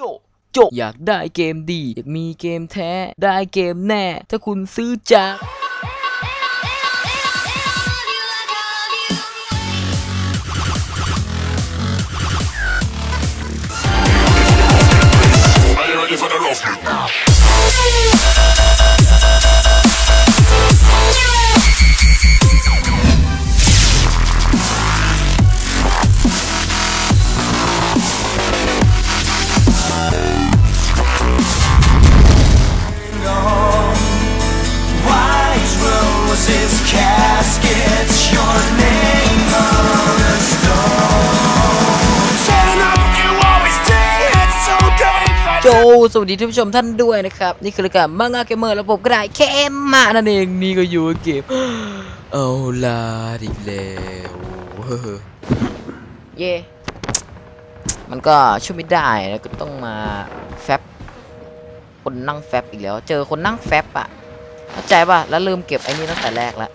โจโจอยากได้เกมดี อยากมีเกมแท้ ได้เกมแน่ ถ้าคุณซื้อจาก Oh. โจสวัสดีท่านผู้ชมท่านด้วยนะครับ นี่คือรายการมังงะเกมเมอร์แล้วผมก็ได้แค่มานั่นเองนี่ก็อยู่กับเกมเอาลาอีกแล้วเย่มันก็ช่วยไม่ได้แล้วก็ต้องมาแฟบคนนั่งแฟบอีกแล้ว เจอคนนั่งแฟบอะเข้าใจป่ะแล้วลืมเก็บไอ้นี่ตั้งแต่แรกล้ว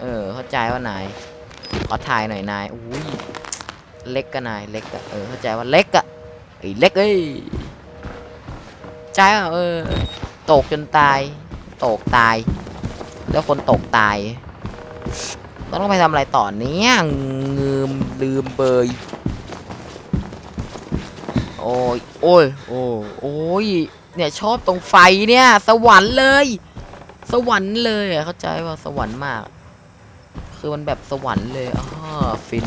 เออ เข้าใจว่านายขอถ่ายหน่อยนายอุ้ยเล็กก็นายเล็กอะเออเข้าใจว่าเล็กอะไอ้เล็กเอ้ย ใช่ะเออ ตกจนตาย ตกตาย แล้วคนตกตาย ต้องไปทำอะไรต่อเนี้ยงืมลืมเบยโอ้ยโอ้ยโอ้โอ้ยเนี่ยชอบตรงไฟเนี่ย สวรรค์เลย สวรรค์เลยเข้าใจว่าสวรรค์มาก คือมันแบบสวรรค์เลยอ๋อฟิน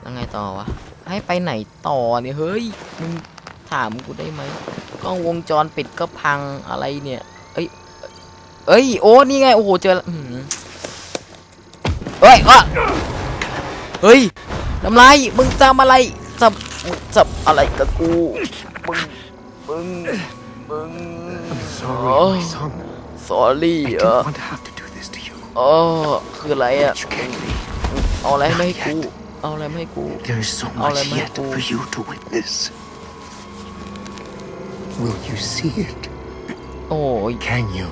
แล้วไงต่อวะให้ไปไหนต่อเนี่ยเฮ้ยมึง ถามกูได้ไหมกล้องวงจรปิดก็พังอะไรเนี่ย เอ้ย เอ้ย โอ้ นี่ไง โอ้โห เจอแล้วอื้อหือเฮ้ยอะเฮ้ยทำไร มึงทำอะไรสับสับอะไรกับกู มึง มึง มึง Sorry, Oh. my son. สอรี่ I เออ didn't want to have to do this to you. อ๋อคืออะไรอะ But you can't leave. เอาอะไรมาให้กู เอาอะไรมาให้กู There is so All much I might yet do. for you to witness. Will you see it? โอ้ย Can you?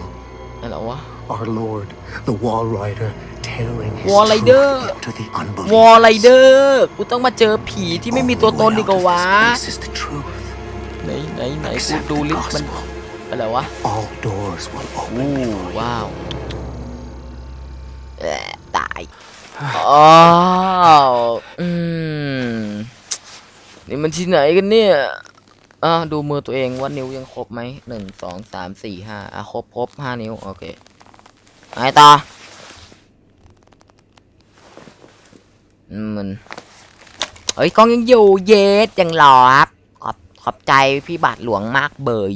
อะไรวะ Our Lord, the Wall Rider, tearing his Wall truth Rider. into the วอลไร unbelievers. เดอร์กูต้องมาเจอผีที่ไม่มีตัวตนดีกว่าวะ Only way out of this place is the truth. ไหนไหนไหนกู Accept ดู the ลิสต์มัน gospel. อะไรวะ All doors will อู้ open. ว้าวแอะตายอ้าวอืมนี่มันที่ไหนกันเนี่ย อ่าดูมือตัวเองว่านิ้วยังครบไหมหนึ่งสองสามสี่ห้าอะครบครบห้านิ้ว โอเคไงต่อมันเฮ้ยกล้องยังอยู่เยสยังรอครับขอบขอบใจพี่บาทหลวงมากเบย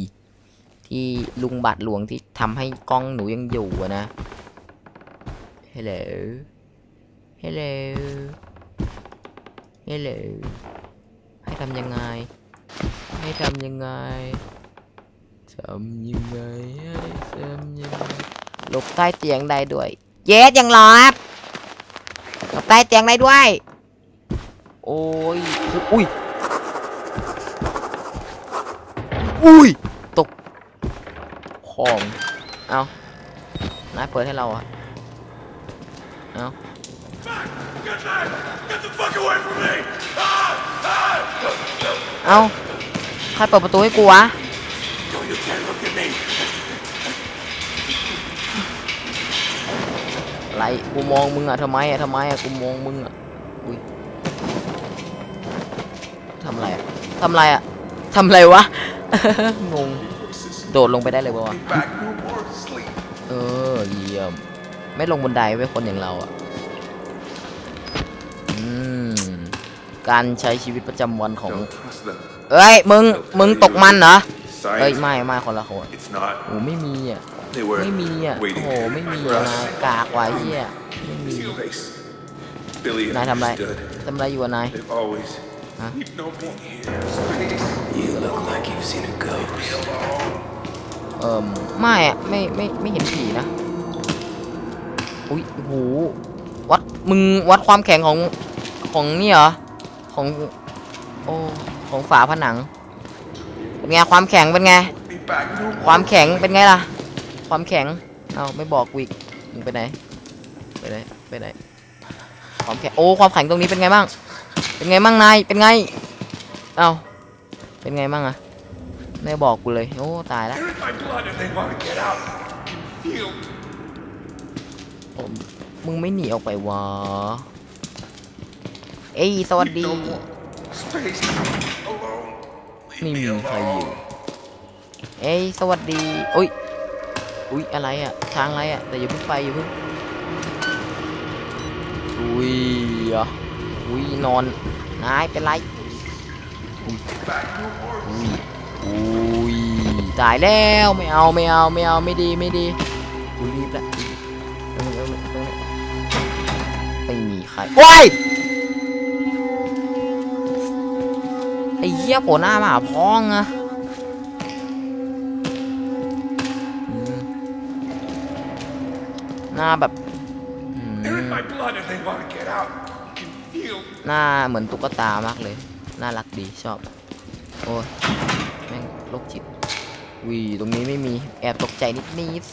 ที่ลุงบาทหลวงที่ทำให้กล้องหนูยังอยู่อะนะ Hello Hello Hello ให้ทำยังไง ให้ทำยังไงทำยังไงให้ทำยังไงหลบใต้เตียงได้ด้วย เยสยังรอครับหลบใต้เตียงได้ด้วย โอ้ยคืออุ้ยอุ้ยตกของเอานายเปิดให้เราอะเอา เอาใครเปิดประตูให้กูวะไรกูมองมึงอะทำไมอะทำไมอะกูมองมึงอะอุ้ยทำไรอะทำไรอะทำไรวะงงโดดลงไปได้เลยปะวะเออเยี่ยมไม่ลงบนไดไว้คนอย่างเราอะอืมการใช้ชีวิตประจำวันของ เอ้ยมึงมึงตกมันเหรอเอ้ยไม่ไม่คนละคนโอ้ไม่มีอะไม่มีอะโอ้โหไม่มีอะ us. นากากว่ะเฮียไม่มีนายทำไรทำไรอยู่อะนาย They've always. Huh? We've known me here. You look like you've seen a ghost. เอ่มไม่อะไม่ไม่ไม่เห็นผีนะอุ้ยโอ้โหวัดมึงวัดความแข็งของของนี่เหรอของโอ้ ของฝาผนัง เป็นไงความแข็งเป็นไง ความแข็งเป็นไงล่ะ ความแข็ง เอาไม่บอกกูอีกมึงไปไหน ไปไหน ไปไหน ความแข็ง โอ้ ความแข็งตรงนี้เป็นไงบ้าง เป็นไงบ้างนาย เป็นไง เอาเป็นไงมั่งอะไม่บอกกูเลย โอ้ ตายแล้วมึงไม่หนีออกไปวะ เอ้ย สวัสดี no more space alone. Leave ไม่ me มีใครอยู่ alone. เอ้ยสวัสดี อุ้ย อุ้ยอะไรอะช้างอะไรอะแต่อย่าเพิ่งไปอย่าเพิ่ง อุ้ยอะอุ้ยนอน นายเป็นไรอุ้ยอุ้ยอุ้ยตายแล้วไม่เอาไม่เอาไม่เอาไม่ดีไม่ดีกูรีบละเออเออเออไม่มีใครโอ้ย ไอ้เหี้ยโผล่หน้ามาหาพ้องอะอืมหน้าแบบอืม They're in my blood and they want to get out. Can feel หน้าเหมือนตุ๊กตามากเลย น่ารักดีชอบ โอ้ยแม่งโรคจิตวีตรงนี้ไม่มีแอบตกใจนิดนิด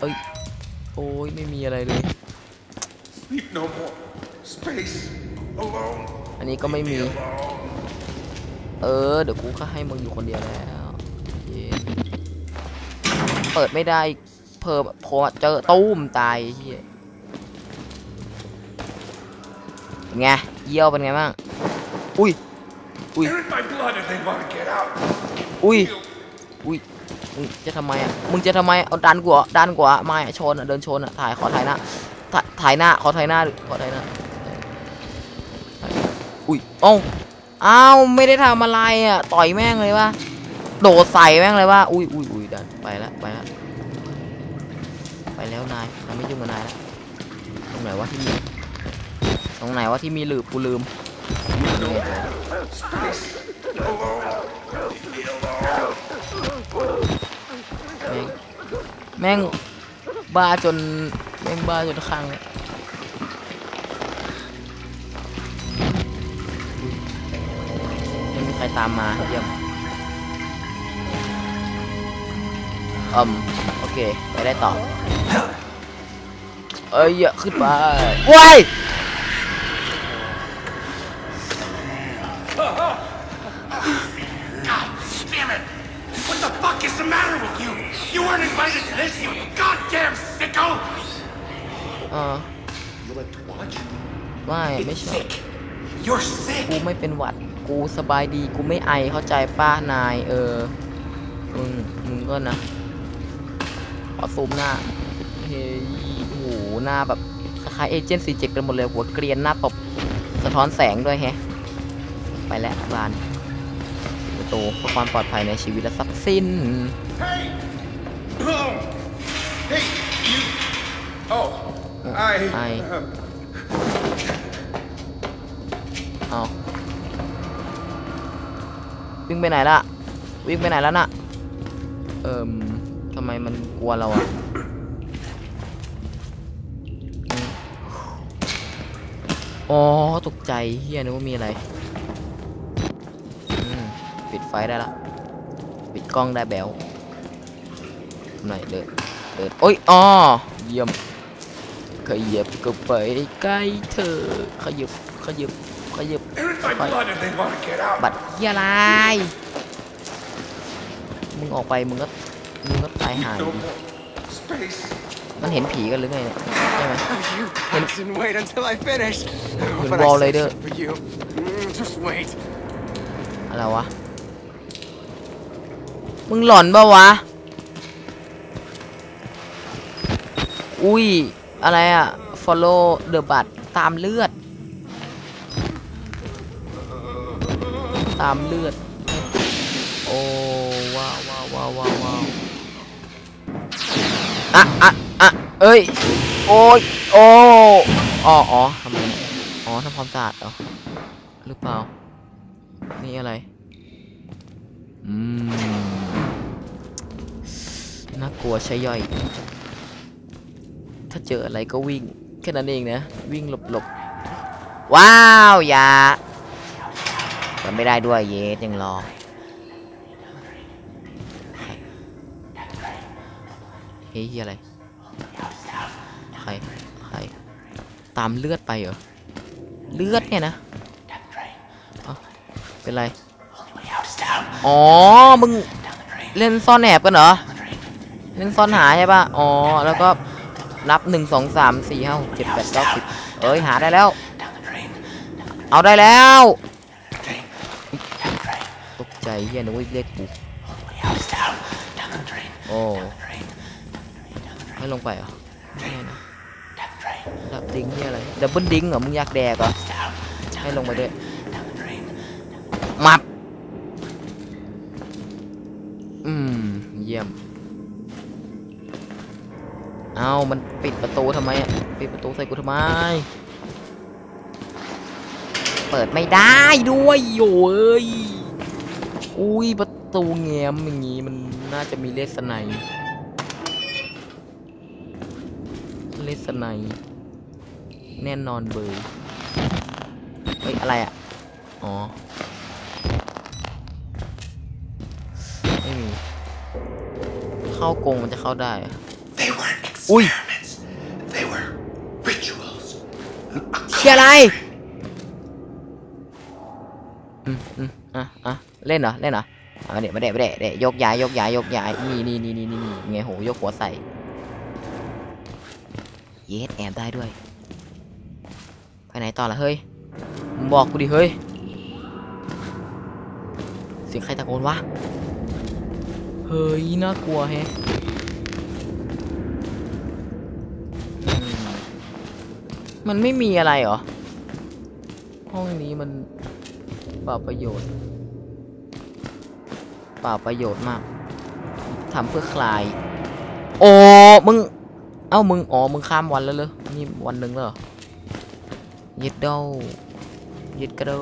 เอ้ย โอ้ย ไม่มีอะไรเลย sleep no more. Space alone. อันนี้ก็ไม่มี เออ เดี๋ยวกูก็ให้มึงอยู่คนเดียวแล้วเเปิดไม่ได้เพิ่มพอเจอตู้มตายเฮียไงเยี่ยวเป็นไงบ้าง อุ้ย Ui. They're in my blood and they want to get out. อุ้ย อุ้ย มึงจะทำไมอะ มึงจะทำไม เอาดันกูเหรอดันกูเหรอไม่ะชนอะ เดินชนอะ ถ่ายขอถ่ายหน้า ถ่ายหน้า ขอถ่ายหน้าขอถ่ายหน้า อุ้ยเอ้าอ้าวไม่ได้ทำอะไรอะต่อยแม่งเลยว่าโดดใส่แม่งเลยว่าอุ้ยอุ้ยอุ้ยดันไปแล้วไปแล้วไปแล้วนายเราไม่ยุ่งกับนายแล้วตรงไหนวะที่มีตรงไหนวะที่มีหลืบกูลืมแม่งแม่งบ้าจนแม่งบ้าจนข้างเลย ใครตามมาเยี่ยมอืมโอเค ไปได้ต่อ เอ้ยอย่าขึ้นไปว้าย God damn it! What the fuck is the matter with you? You weren't invited to this, you goddamn sicko! เออ You like to watch? ไม่ไม่ It's ชอบ sick. You're sick. กูไม่เป็นหวัด กูสบายดีกูไม่ไอเข้าใจป้านาย เออมึงมึงก็นะขอซูมหน้าเฮ้ยโอ้โหหน้าแบบคล้ายๆเอเจนต์ซีเจ็กกันหมดเลยหัวเกรียนหน้าตบสะท้อนแสงด้วยแฮะ ไปแล้วบานปิดประตูเพื่อความปลอดภัยในชีวิตและทรัพย์สิน Hey! Oh! Hey, you. Oh, I. I- uh, เอา วิ่งไปไหนล่ะวิ่งไปไหนแล้วน่ะเอิมทำไมมันกลัวเราอะอืมอ๋อตกใจเฮียนึกว่ามีอะไรอืมปิดไฟได้ละปิดกล้องได้แบลหน่อยเดินเดินโอ้ยอ๋อเยี่ยมขยับก็ไปใกล้เธอขยับขยับขยับ they're in my Right. blood and they want to get out. บัตร เฮียอะไร มึงออกไปมึงก็มึงก็ตายหาย No ดิ more space. มันเห็นผีกันหรือไงเนี่ยใช่ไหม You didn't wait until I finished. Good But ball, I saved later. some for you. Mm, Just wait. อะไรวะ มึงหลอนปะวะ อุ้ย อะไรอะ follow the บัตรตามเลือด ตามเลือด โอ้ว้าวว้าวว้าวว้าวอะอะอะเอ้ย โอ้ย โอ้อ๋ออ๋อทำไมอ๋อทำความสะอาดเหรอหรือเปล่า นี่อะไร อืม น่ากลัวใช่ย่อย ถ้าเจออะไรก็วิ่ง แค่นั้นเองนะ วิ่งหลบหลบๆว้าว อย่า ไม่ได้ด้วยเยสยังรอเฮ้ยเหี้ยอะไร ใคร ใคร ตามเลือดไปเหรอ เลือดเนี่ยนะ เป็นไร อ๋อ มึงเล่นซ่อนแอบกันเหรอ เล่นซ่อนหาใช่ป่ะอ๋อ แล้วก็นับหนึ่งสองสามสี่ห้าหกเจ็ดแปดเก้าสิบเอ้ย หาได้แล้ว เอาได้แล้ว ใจเฮียนึกว่าเรียกกูโอ้ให้ลงไปเหรอไม่นะดับดิ้งเฮียอะไรดับเบิลดิ้งเหรอมึงอยากแดกเหรอให้ลงไปด้วยมับอืมเยี่ยมเอามันปิดประตูทำไมอะปิดประตูใส่กูทำไม เปิดไม่ได้ด้วยโอ้ย อุ้ยประตูแง้มอย่างงี้มันน่าจะมีเลสไนยเลสไนยแน่นอนเบยเฮ้ยอะไรอะ อ๋อ ไม่มี เข้ากรงมันจะเข้าได้อะ They weren't Ui. experiments. They were rituals. เชียอะไร อืมอืมอะอะ เล่นเหรอเล่นเหรอเอามาเด็มาเด็มาเด็เด็ยกย้ายยกย้ายยกย้ายนี่นี่นี่นี่นี่ไงโหยกหัวใส่เยสแอบได้ด้วยไปไหนต่อล่ะเฮ้ยมึงบอกกูดิเฮ้ยเสียงใครตะโกนวะเฮ้ยน่ากลัวแฮะอืมมันไม่มีอะไรเหรอ ห้องนี้มันเปล่าประโยชน์ เปล่าประโยชน์มากทำเพื่อคลายโอ้มึง เอ้ามึงอ๋อมึงข้ามวันแล้วเหรอนี่วันหนึ่งแล้วเหรอยึดเด้ายึดกระเด้า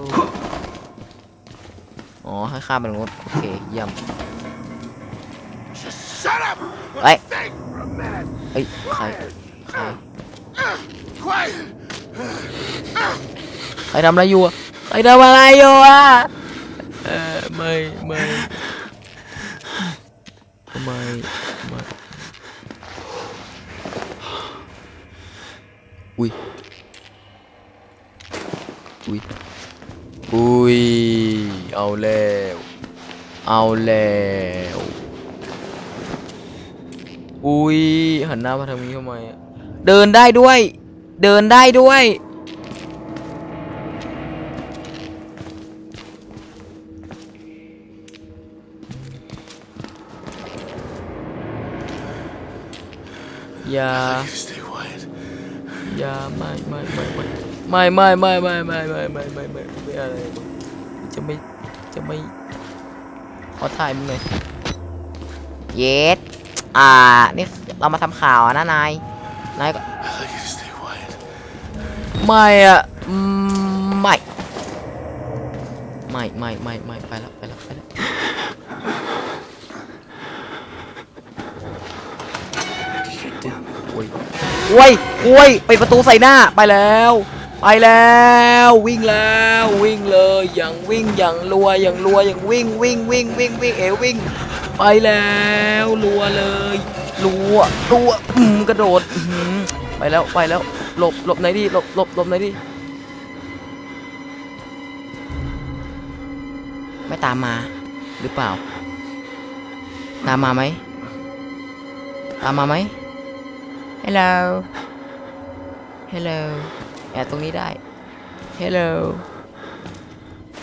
อ๋อให้ข้ามไปตรงนู้นโอเคเยี่ยม Shut up! Hey. Think for a minute. เอ้ยใครใคร Quiet. ใครทำอะไรอยู่อะใครทำอะไรอยู่อะเออไม่ไม่ ไม่ไม่อุ้ยอุ้ยอุ้ยเอาแล้วเอาแล้วอุ้ยหันหน้ามาทางนี้ทำไมเดินได้ด้วย เดินได้ด้วย อย่า Stay quiet. อย่าไม่ไม่ไม่ไม่ไม่ไม่ไม่ไม่ไม่ไม่ไม่ไม่ไม่ไม่อะไรจะไม่จะไม่ขอถ่ายมึงหน่อยเยสอ่านี่เรามาทำข่าวอะนะนายนายก็ I'd like you to stay quiet. ไม่อะอืมไม่ไม่ไม่ไม่ไม่ไปแล้วไปแล้วไปแล้วโอ้ยโอ้ยโอ้ยไปดประตูใส่หน้าไปแล้ว ไปแล้ววิ่งแล้ววิ่งเลยอย่างวิ่งอย่างรัวอย่างรัวอย่างวิ่งวิ่งวิ่งวิ่งวิ่งเอวิ่ง ไปแล้วรัวเลยรัวรัวอืมกระโดดอื้อหือไปแล้วไปแล้วหลบหลบไหนดิหลบหลบหลบไหนดิไม่ตามมาหรือเปล่า ตามมาไหมตามมาไหม Hello Hello แอบตรงนี้ได้ Hello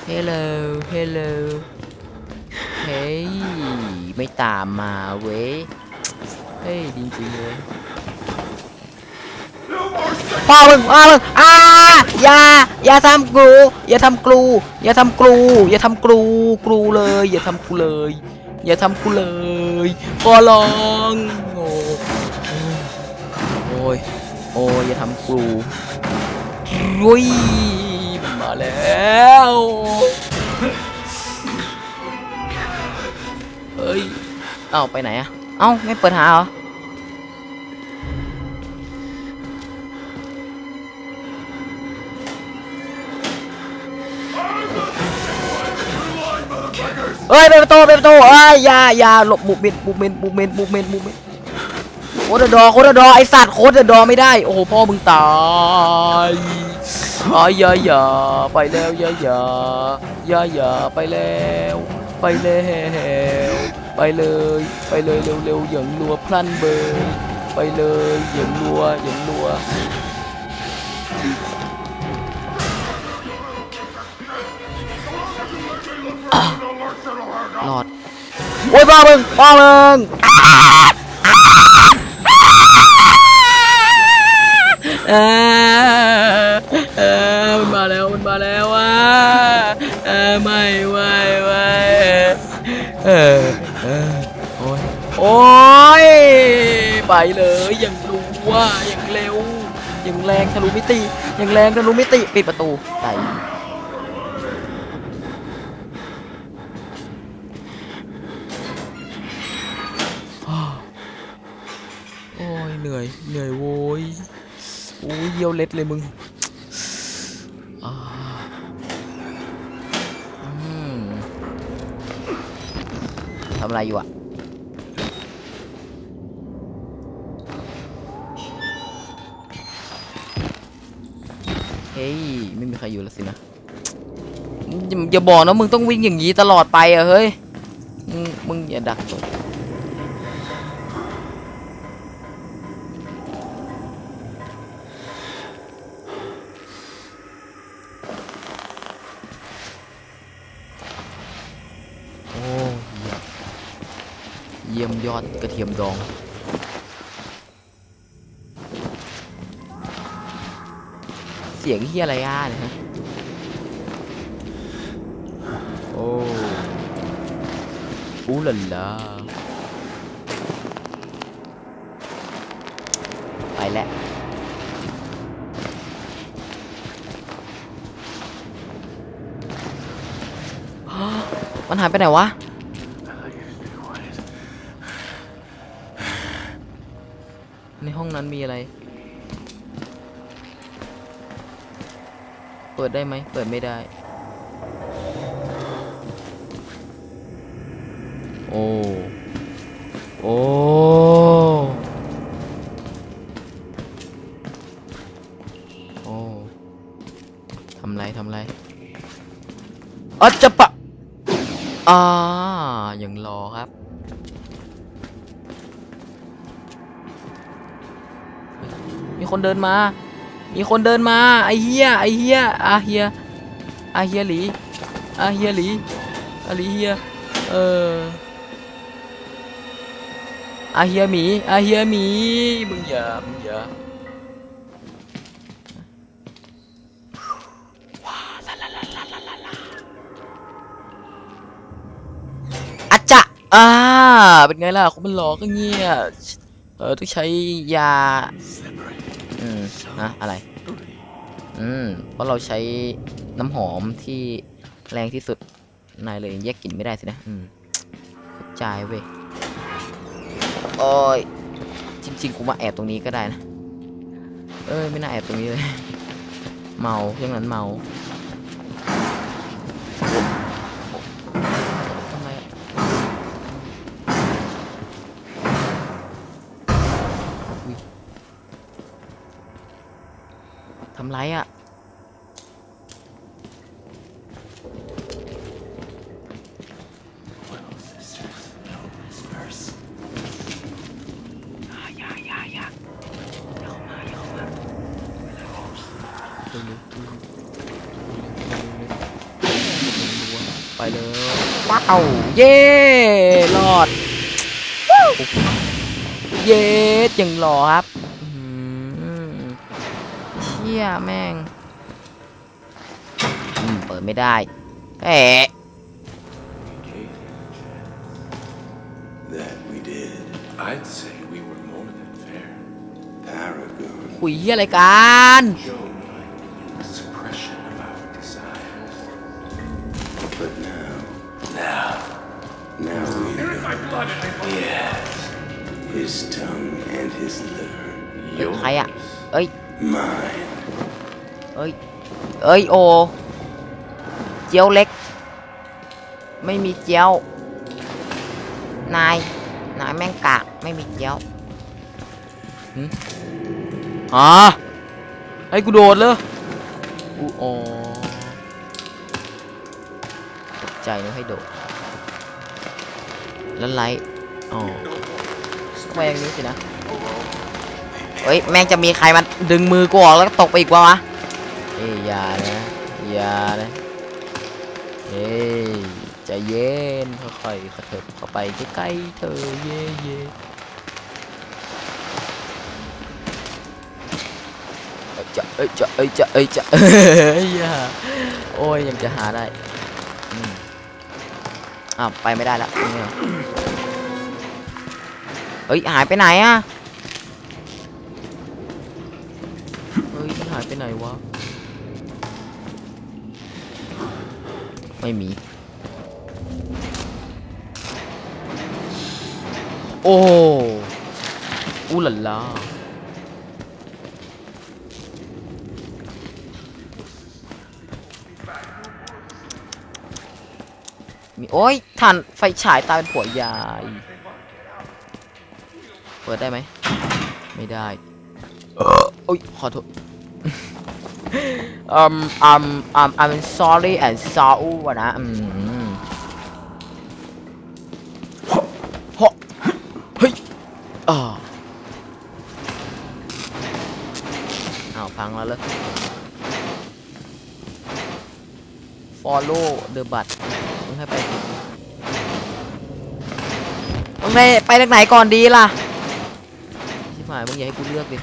Hello Hello เฮ้ย ไม่ตามมาเว้ย เฮ้ย จริงๆเลยพ่อมึงพ่อมึงอ่าอย่า อย่าทำกู อย่าทำกูอย่าทำกูอย่าทำกูกรูเลย อย่าทำกูเลย อย่าทำกูเลยขอร้อง ยโอ้ยอย่าทำกูรุยมาแล้วเฮ้ยเอ้าไปไหนอะเอ้าไม่เปิดหาเหรอเฮ้ยไปดประตูไปดประตูเอ้ยอย่าอย่าหลบบุกเมนบุกเมนบุกเมนบุกเมนบุกเมน โคตรดอโคตรดอไอสัตว์โคตรดอไม่ได้ โอ้โหพ่อมึงตายอ๋อยายาไปแล้วยายายายาไปแล้ว ไปแล้วไปเลย ไปเลยเร็วๆอย่างรัวพลันเบยไปเลยอย่างรัวอย่างรัวรอดโอ้ยบ้ามึงบ้ามึง เออเออมันมาแล้วมันมาแล้วว่ะเออไม่ไม่ไม่เออเออโอ้ยโอ้ยไปเลยอย่างรัวอย่างเร็วอย่างแรงทะลุมิติอย่างแรงทะลุมิติปิดประตูไปโอ้ยเหนื่อยเหนื่อยโว้ย อ้ยเยี่ยวเล็ดเลยมึงทำอะไรอยู่อะเฮ้ย ไม่มีใครอยู่แล้วสินะอย่าบอกนะมึงต้องวิ่งอย่างนี้ตลอดไปอะเฮ้ย มึงมึงอย่าดักตัว ยี่ยมเยี่ยมยอดกระเทียมดองเสียงเฮียอะไรอะเนี่ยฮะโอ้อูหลันลาไปแล้วมันหายไปไหนวะ ในห้องนั้นมีอะไร เปิดได้ไหม เปิดไม่ได้ โอ้ โอ้โอ้ทำไรทำไรอัจจะปะ อ่ายังรอครับ มี คนเดินมา มีคนเดินมา ไอเฮียไอเฮียอาเฮียอาเฮียหลีอาเฮียหลีอาหลีเฮียเอออาเฮียหมีอาเฮียหมีมึงอย่ามึงอย่าอาจะอ่าเป็นไงล่ะคนมันหลอกก็เงี้ยเออต้องใช้ยา อืมนะอะไรอืมเพราะเราใช้น้ำหอมที่แรงที่สุดนายเลยแยกกลิ่นไม่ได้สินะอืมเข้าใจเว้ยโอ้ยจริงๆกูมาแอบตรงนี้ก็ได้นะ เอ้ยไม่น่าแอบตรงนี้เลย เมาเรื่องนั้นเมาทำไมอะอุ๊ยทำไรอะ ไปเลยว้าวเย่รอดวู้เย้จังหล่อครับอื้อหือเชี่ ยแม่งอืมเปิดไม่ได้เอ๊ะ That we did. I'd say we were more than fair. Paragon คุยเหี้ยอะไรกัน Shown by the suppression of our desires. But now, now, now we Here's my blood and I yes, his tongue and his liver, ใครอะ เอ้ย mine. เอ้ย เอ้ยโอ เจียวเล็ก ไม่มีเจียว นาย นายแม่งกากไม่มีเจียวหึอ๋อให้กูโดดเลยโอ้อูออตกใจนึกให้โดด แล้วไลท์อ๋อก็ไปอย่างนี้สินะเฮ้ย แม่งจะมีใครมาดึงมือกูออกแล้วก็ตกไปอีกวะวะ เอ้ยอย่านะอย่านะเฮ้ยใจะเย็นค่อยๆกระเถิบเข้าไปใกล้ๆเธอเย่เย่เอ้ยจะเอ้ยจะเอ้ยจะเอ้ยจะเอ้ยอย่าโอ้ยยังจะหาได้อ้าวไปไม่ได้ละเนี่ยเอ้ยหายไปไหนอะเฮ้ยหายไปไหนวะ ไม่มี โอ้อู้หล่ะล่ามีโอ้ยถ่านไฟฉายตาเป็นผัวยายเปิดได้ไหม ไม่ได้เออโอ้ย ขอโทษ um um um I'm sorry and sorry วะนะอืมฮะเฮ้ยอ่าอ้าพังแล้วเลย follow the bus มึงให้ไปมึงไปไปทางไหนก่อนดีล่ะชิบหายมึงอย่าให้กูเลือกดิ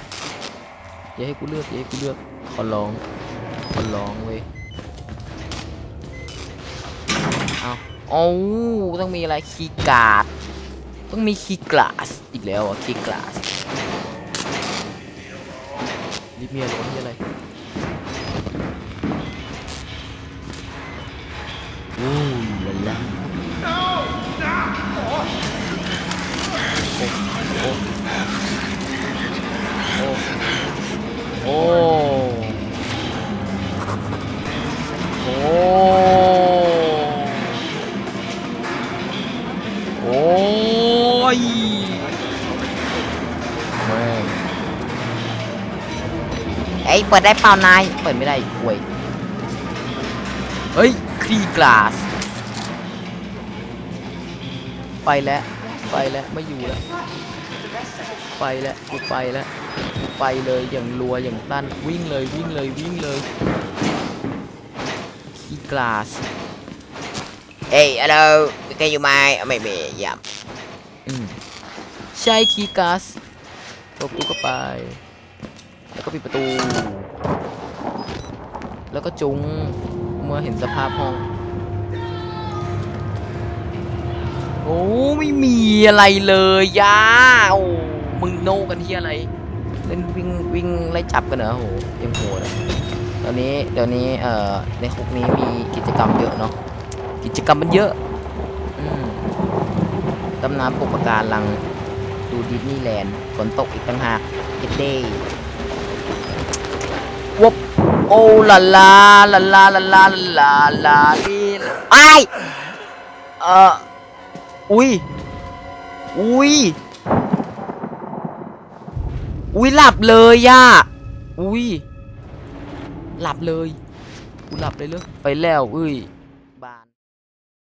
อย่าให้กูเลือกอย่าให้กูเลือก ขอร้องขอร้องเว้ยเอาเอาต้องมีอะไรคีย์การ์ดต้องมีคีย์กลาสอีกแล้วอะคีย์กลาสลิเมียโรนี่อะไรโอ้ลาลาโอ้โอ้โอ้ โอ้ยแม่งเอ้ยเปิดได้เปล่านาย เปิดไม่ได้ห่วยเฮ้ยครีกลาส ไปแล้ว ไปแล้ว ไม่อยู่แล้ว ไปแล้วกูไปแล้ว ไปเลยอย่างรัวอย่างตั้นวิ่งเลยวิ่งเลยวิ่งเลยคีย์กลาส เฮ้ยฮัลโหลมีใครอยู่ไหมไม่มีเยี่ยมอืมใช่คีย์กลาสเปิดประตูก็ไป แล้วก็ปิดประตู แล้วก็จุงเมื่อเห็นสภาพห้อง โอ้ไม่มีอะไรเลยย่าโอ้มึงโนกันที่อะไรเล่นวิ่งวิ่งไล่จับกันเหรอโหยังโหดตอนนี้เดี๋ยวนี้เอ่อในคุกนี้มีกิจกรรมเยอะเนาะ กิจกรรมมันเยอะอืมดำน้ำปกปะการัง ดูดิสนีย์แลนด์ฝนตกอีกต่างหากเย็ดเด้วบโอ้ลาลาลาลาลาลาลาลาลีไอเอ่ออุ้ย อุ้ย อุ้ยหลับเลยย่าอุ้ย หลับเลย กูหลับเลยเลยไปแล้วเอ้ย